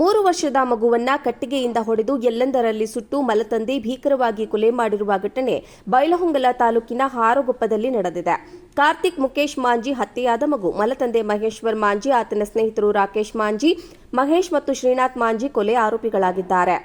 ಮೂರು ವರ್ಷದ ಮಗುವನ್ನ ಕಟ್ಟಿಗೆಯಿಂದ ಹೊಡೆದು ಎಲ್ಲೆಂದರಲ್ಲಿ ಸುಟ್ಟು ಮಲತಂದೆ ಭೀಕರವಾಗಿ ಕೊಲೆ ಮಾಡಿರುವ ಘಟನೆ ಬೈಲಹೊಂಗಲ ತಾಲೂಕಿನ ಹಾರಗೊಪ್ಪದಲ್ಲಿ ನಡೆದಿದೆ. ಕಾರ್ತಿಕ್ ಮುಖೇಶ್ ಮಾಂಜಿ ಹತ್ಯೆಯಾದ ಮಗು. ಮಲತಂದೆ ಮಹೇಶ್ವರ್ ಮಾಂಜಿ, ಆತನ ಸ್ನೇಹಿತರು ರಾಕೇಶ್ ಮಾಂಜಿ, ಮಹೇಶ್ ಮತ್ತು ಶ್ರೀನಾಥ್ ಮಾಂಜಿ ಕೊಲೆ ಆರೋಪಿಗಳಾಗಿದ್ದಾರೆ.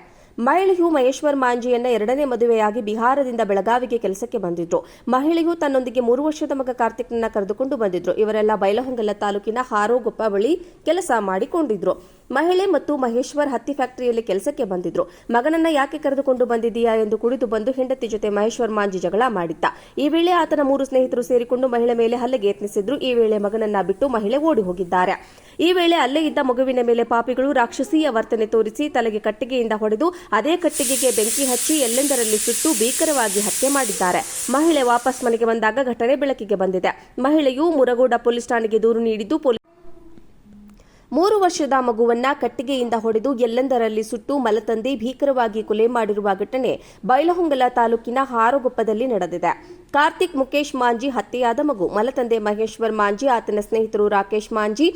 ಮಹಿಳೆಯು ಮಹೇಶ್ವರ್ ಮಾಂಜಿಯನ್ನ ಎರಡನೇ ಮದುವೆಯಾಗಿ ಬಿಹಾರದಿಂದ ಬೆಳಗಾವಿಗೆ ಕೆಲಸಕ್ಕೆ ಬಂದಿದ್ರು. ಮಹಿಳೆಯು ತನ್ನೊಂದಿಗೆ ಮೂರು ವರ್ಷದ ಮಗ ಕಾರ್ತಿಕ್ನನ್ನ ಕರೆದುಕೊಂಡು ಬಂದಿದ್ರು. ಇವರೆಲ್ಲ ಬೈಲಹೊಂಗಲ ತಾಲೂಕಿನ ಹಾರೋಗೊಪ್ಪ ಬಳಿ ಕೆಲಸ ಮಾಡಿಕೊಂಡಿದ್ರು. ಮಹಿಳೆ ಮತ್ತು ಮಹೇಶ್ವರ್ ಹತ್ತಿ ಫ್ಯಾಕ್ಟರಿಯಲ್ಲಿ ಕೆಲಸಕ್ಕೆ ಬಂದಿದ್ರು. ಮಗನನ್ನ ಯಾಕೆ ಕರೆದುಕೊಂಡು ಬಂದಿದ್ದೀಯಾ ಎಂದು ಕುಡಿದು ಬಂದು ಹೆಂಡತಿ ಜೊತೆ ಮಹೇಶ್ವರ್ ಮಾಂಜಿ ಜಗಳ ಮಾಡಿದ್ದ. ಈ ವೇಳೆ ಆತನ ಮೂರು ಸ್ನೇಹಿತರು ಸೇರಿಕೊಂಡು ಮಹಿಳೆ ಮೇಲೆ ಹಲ್ಲೆಗೆ ಯತ್ನಿಸಿದ್ರು. ಈ ವೇಳೆ ಮಗನನ್ನ ಬಿಟ್ಟು ಮಹಿಳೆ ಓಡಿ ಹೋಗಿದ್ದಾರೆ. ಈ ವೇಳೆ ಅಲ್ಲೇ ಇದ್ದ ಮಗುವಿನ ಮೇಲೆ ಪಾಪಿಗಳು ರಾಕ್ಷಸೀಯ ವರ್ತನೆ ತೋರಿಸಿ ತಲೆಗೆ ಕಟ್ಟಿಗೆಯಿಂದ ಹೊಡೆದು ಅದೇ ಕಟ್ಟಿಗೆಗೆ ಬೆಂಕಿ ಹಚ್ಚಿ ಎಲ್ಲೆಂದರಲ್ಲಿ ಸುಟ್ಟು ಭೀಕರವಾಗಿ ಹತ್ಯೆ ಮಾಡಿದ್ದಾರೆ. ಮಹಿಳೆ ವಾಪಸ್ ಮನೆಗೆ ಬಂದಾಗ ಘಟನೆ ಬೆಳಕಿಗೆ ಬಂದಿದೆ. ಮಹಿಳೆಯು ಮುರಗೋಡ ಪೊಲೀಸ್ ಠಾಣೆಗೆ ದೂರು ನೀಡಿದ್ದು ಮೂರು ವರ್ಷದ ಮಗುವನ್ನ ಕಟ್ಟಿಗೆಯಿಂದ ಹೊಡೆದು ಎಲ್ಲೆಂದರಲ್ಲಿ ಸುಟ್ಟು ಮಲತಂದೆ ಭೀಕರವಾಗಿ ಕೊಲೆ ಮಾಡಿರುವ ಘಟನೆ ಬೈಲಹೊಂಗಲ ತಾಲೂಕಿನ ಹಾರೋಗೊಪ್ಪದಲ್ಲಿ ನಡೆದಿದೆ. ಕಾರ್ತಿಕ್ ಮುಖೇಶ್ ಮಾಂಜಿ ಹತ್ಯೆಯಾದ ಮಗು. ಮಲತಂದೆ ಮಹೇಶ್ವರ್ ಮಾಂಜಿ, ಆತನ ಸ್ನೇಹಿತರು ರಾಕೇಶ್ ಮಾಂಜಿ,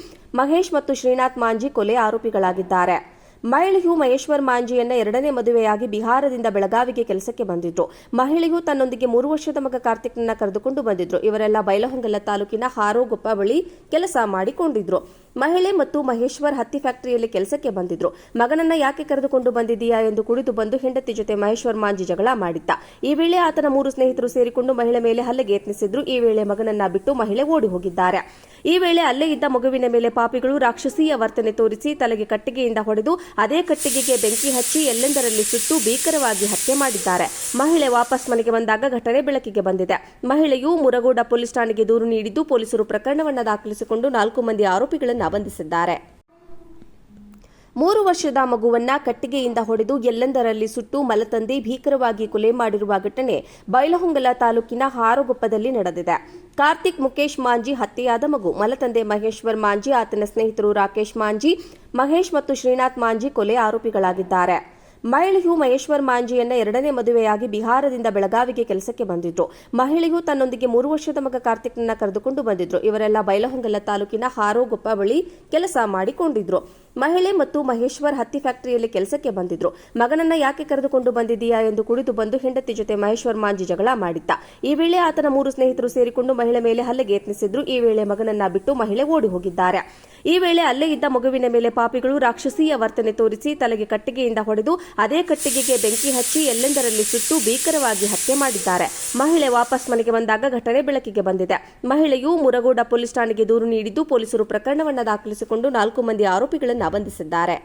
ಮಹೇಶ್ ಮತ್ತು ಶ್ರೀನಾಥ್ ಮಾಂಜಿ ಕೊಲೆ ಆರೋಪಿಗಳಾಗಿದ್ದಾರೆ. ಮಹಿಳೆಯು ಮಹೇಶ್ವರ್ ಮಾಂಜಿಯನ್ನ ಎರಡನೇ ಮದುವೆಯಾಗಿ ಬಿಹಾರದಿಂದ ಬೆಳಗಾವಿಗೆ ಕೆಲಸಕ್ಕೆ ಬಂದಿದ್ರು ಮಹಿಳೆಯು ತನ್ನೊಂದಿಗೆ ಮೂರು ವರ್ಷದ ಮಗ ಕಾರ್ತಿಕ್ನನ್ನ ಕರೆದುಕೊಂಡು ಬಂದಿದ್ರು. ಇವರೆಲ್ಲ ಬೈಲಹೊಂಗಲ ತಾಲೂಕಿನ ಹಾರೋಗೊಪ್ಪ ಬಳಿ ಕೆಲಸ ಮಾಡಿಕೊಂಡಿದ್ರು. ಮಹಿಳೆ ಮತ್ತು ಮಹೇಶ್ವರ್ ಹತ್ತಿ ಫ್ಯಾಕ್ಟರಿಯಲ್ಲಿ ಕೆಲಸಕ್ಕೆ ಬಂದಿದ್ರು. ಮಗನನ್ನ ಯಾಕೆ ಕರೆದುಕೊಂಡು ಬಂದಿದ್ದೀಯಾ ಎಂದು ಕುಡಿದು ಬಂದು ಹೆಂಡತಿ ಜೊತೆ ಮಹೇಶ್ವರ್ ಮಾಂಜಿ ಜಗಳ ಮಾಡಿದ್ದ. ಈ ವೇಳೆ ಆತನ ಮೂರು ಸ್ನೇಹಿತರು ಸೇರಿಕೊಂಡು ಮಹಿಳೆ ಮೇಲೆ ಹಲ್ಲೆಗೆ ಯತ್ನಿಸಿದ್ರು. ಈ ವೇಳೆ ಮಗನನ್ನ ಬಿಟ್ಟು ಮಹಿಳೆ ಓಡಿ ಹೋಗಿದ್ದಾರೆ. ಈ ವೇಳೆ ಅಲ್ಲೇ ಇದ್ದ ಮಗುವಿನ ಮೇಲೆ ಪಾಪಿಗಳು ರಾಕ್ಷಸೀಯ ವರ್ತನೆ ತೋರಿಸಿ ತಲೆಗೆ ಕಟ್ಟಿಗೆಯಿಂದ ಹೊಡೆದು ಅದೇ ಕಟ್ಟಿಗೆಗೆ ಬೆಂಕಿ ಹಚ್ಚಿ ಎಲ್ಲೆಂದರಲ್ಲಿ ಸುಟ್ಟು ಭೀಕರವಾಗಿ ಹತ್ಯೆ ಮಾಡಿದ್ದಾರೆ. ಮಹಿಳೆ ವಾಪಸ್ ಮನೆಗೆ ಬಂದಾಗ ಘಟನೆ ಬೆಳಕಿಗೆ ಬಂದಿದೆ. ಮಹಿಳೆಯು ಮುರಗೋಡ ಪೊಲೀಸ್ ಠಾಣೆಗೆ ದೂರು ನೀಡಿದ್ದು ಪೊಲೀಸರು ಪ್ರಕರಣವನ್ನು ದಾಖಲಿಸಿಕೊಂಡು ನಾಲ್ಕು ಮಂದಿ ಆರೋಪಿಗಳನ್ನು ಬಂಧಿಸಿದ್ದಾರೆ. ಮೂರು ವರ್ಷದ ಮಗುವನ್ನ ಕಟ್ಟಿಗೆಯಿಂದ ಹೊಡೆದು ಎಲ್ಲೆಂದರಲ್ಲಿ ಸುಟ್ಟು ಮಲತಂದೆ ಭೀಕರವಾಗಿ ಕೊಲೆ ಮಾಡಿರುವ ಘಟನೆ ಬೈಲಹೊಂಗಲ ತಾಲೂಕಿನ ಹಾರೋಗೊಪ್ಪದಲ್ಲಿ ನಡೆದಿದೆ. ಕಾರ್ತಿಕ್ ಮುಖೇಶ್ ಮಾಂಜಿ ಹತ್ಯೆಯಾದ ಮಗು. ಮಲತಂದೆ ಮಹೇಶ್ವರ್ ಮಾಂಜಿ, ಆತನ ಸ್ನೇಹಿತರು ರಾಕೇಶ್ ಮಾಂಜಿ, ಮಹೇಶ್ ಮತ್ತು ಶ್ರೀನಾಥ್ ಮಾಂಜಿ ಕೊಲೆ ಆರೋಪಿಗಳಾಗಿದ್ದಾರೆ. ಮಹಿಳೆಯು ಮಹೇಶ್ವರ್ ಮಾಂಜಿಯನ್ನ ಎರಡನೇ ಮದುವೆಯಾಗಿ ಬಿಹಾರದಿಂದ ಬೆಳಗಾವಿಗೆ ಕೆಲಸಕ್ಕೆ ಬಂದಿದ್ರು. ಮಹಿಳೆಯು ತನ್ನೊಂದಿಗೆ ಮೂರು ವರ್ಷದ ಮಗ ಕಾರ್ತಿಕ್ನನ್ನ ಕರೆದುಕೊಂಡು ಬಂದಿದ್ರು. ಇವರೆಲ್ಲ ಬೈಲಹೊಂಗಲ ತಾಲೂಕಿನ ಹಾರೋಗೊಪ್ಪ ಬಳಿ ಕೆಲಸ ಮಾಡಿಕೊಂಡಿದ್ರು. ಮಹಿಳೆ ಮತ್ತು ಮಹೇಶ್ವರ್ ಹತ್ತಿ ಫ್ಯಾಕ್ಟರಿಯಲ್ಲಿ ಕೆಲಸಕ್ಕೆ ಬಂದಿದ್ರು. ಮಗನನ್ನ ಯಾಕೆ ಕರೆದುಕೊಂಡು ಬಂದಿದ್ದೀಯಾ ಎಂದು ಕುಡಿದು ಬಂದು ಹೆಂಡತಿ ಜೊತೆ ಮಹೇಶ್ವರ್ ಮಾಂಜಿ ಜಗಳ ಮಾಡಿದ್ದ. ಈ ವೇಳೆ ಆತನ ಮೂರು ಸ್ನೇಹಿತರು ಸೇರಿಕೊಂಡು ಮಹಿಳೆ ಮೇಲೆ ಹಲ್ಲೆಗೆ ಯತ್ನಿಸಿದ್ರು. ಈ ವೇಳೆ ಮಗನನ್ನ ಬಿಟ್ಟು ಮಹಿಳೆ ಓಡಿ ಹೋಗಿದ್ದಾರೆ. ಈ ವೇಳೆ ಅಲ್ಲೇ ಇದ್ದ ಮಗುವಿನ ಮೇಲೆ ಪಾಪಿಗಳು ರಾಕ್ಷಸೀಯ ವರ್ತನೆ ತೋರಿಸಿ ತಲೆಗೆ ಕಟ್ಟಿಗೆಯಿಂದ ಹೊಡೆದು ಅದೇ ಕಟ್ಟಿಗೆಗೆ ಬೆಂಕಿ ಹಚ್ಚಿ ಎಲ್ಲೆಂದರಲ್ಲಿ ಸುಟ್ಟು ಭೀಕರವಾಗಿ ಹತ್ಯೆ ಮಾಡಿದ್ದಾರೆ. ಮಹಿಳೆ ವಾಪಸ್ ಮನೆಗೆ ಬಂದಾಗ ಘಟನೆ ಬೆಳಕಿಗೆ ಬಂದಿದೆ. ಮಹಿಳೆಯು ಮುರಗೋಡ ಪೊಲೀಸ್ ಠಾಣೆಗೆ ದೂರು ನೀಡಿದ್ದು ಪೊಲೀಸರು ಪ್ರಕರಣವನ್ನು ದಾಖಲಿಸಿಕೊಂಡು ನಾಲ್ಕು ಮಂದಿ ಆರೋಪಿಗಳನ್ನು ಬಂಧಿಸಿದ್ದಾರೆ